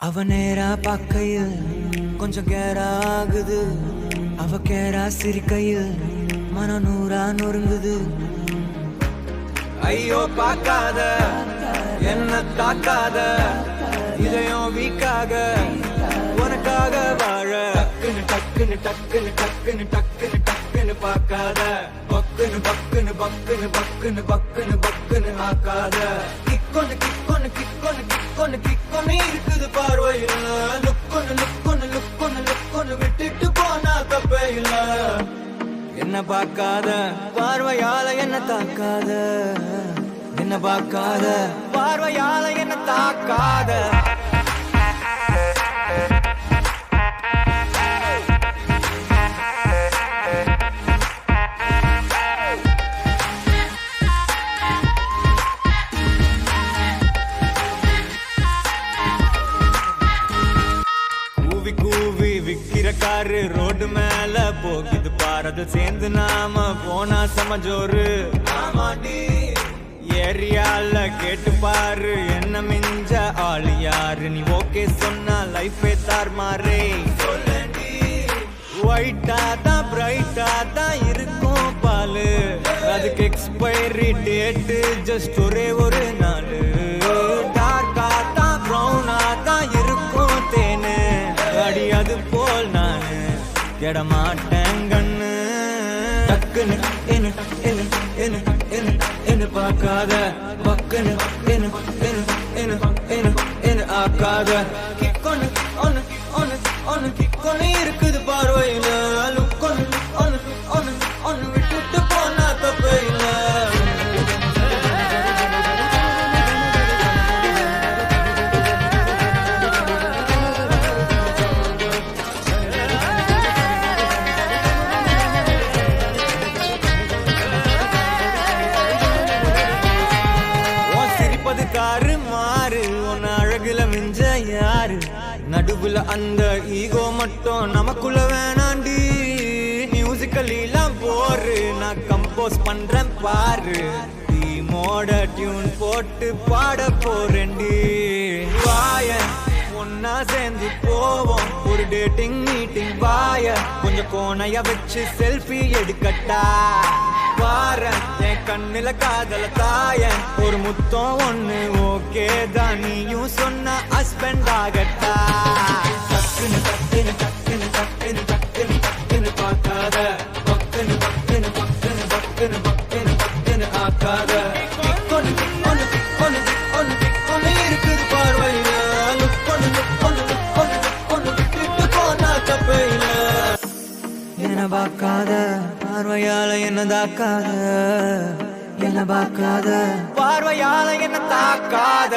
அவ நேரா பார்க்கையில் கொஞ்சம் கேரா ஆகுது அவ கேரா சிரிக்கையில் மன நூறா நொறுங்குது. ஐயோ பார்க்காத. என்ன தாக்காத. இதயம் வீக்காக. உனக்காக வாழ. டக்குன்னு டக்குன்னு டக்குன்னு டக்குன்னு டக்குன்னு டக்குன்னு பார்க்காத. பக்குன்னு பக்குன்னு பக்குன்னு பக்குன்னு பக்குன்னு பக்குன்னு ஆக்காத. கிக்கொன்னு கிக்கொன்னு கிக்கொன்னு கிக்கொன்னு கிக்கொன்னு இருக்குது பார்வையில. லுக்கொன்னு லுக்கொன்னு லுக்கொன்னு லுக்கொன்னு விட்டுட்டு போனா தப்பே இல்ல என்ன பார்க்காத? பார்வையால என்ன தாக்காத? என்ன பார்க்காத? பார்வையால என்ன தாக்காத? கூவி விக்கிற காரு ரோடு மேல போகுது. பாரது சேர்ந்து நாம போனா சமஜோரு ஏரியால கேட்டு பாரு என்ன மிஞ்ச ஆளு யாரு? நீ ஓகே சொன்னா லைஃபே தார் மாறே ஒயிட்டா தான் பிரைட்டா தான் இருக்கும் பாலு. அதுக்கு எக்ஸ்பைரி டேட்டு ஜஸ்ட் ஒரே ஒரு நாள். கெடமாட்டேன் கண்ணு. டக்குன்னு என்ன என்ன என்ன என்ன என்ன பார்க்காத. பக்குன்னு என்ன என்ன என்ன என்ன என்ன ஆக்காத. கிக்கொன்னு ஒன்னு ஒன்னு ஒன்னு கிக்கொன்னு இருக்குது பார்வையினால் நடுவுல அந்த ஈகோ மட்டும் நமக்குள்ள வேணாண்டி. மியூசிக்கல்லாம் போரு நான் கம்போஸ் பண்றேன் பாரு. டீமோட டியூன் போட்டு பாட போறேன்டி. வாயன் ஒன்னா சேர்ந்து போவோம். ஒரு டேட்டிங் மீட்டிங் வாய கொஞ்சம் கோணைய வச்சு செல்ஃபி எடுக்கட்டா. பாரேன் என் கண்ணில காதல தாய. ஒரு முத்தம் ஒண்ணு ஓகே தான். நீயும் சொன்ன ஹஸ்பண்ட் ஆகட்டா. டக்குன்னு டக்குன்னு பார்க்காத பார்வையால என்ன தாக்காத என்ன பார்க்காத. பார்வையால என்ன தாக்காத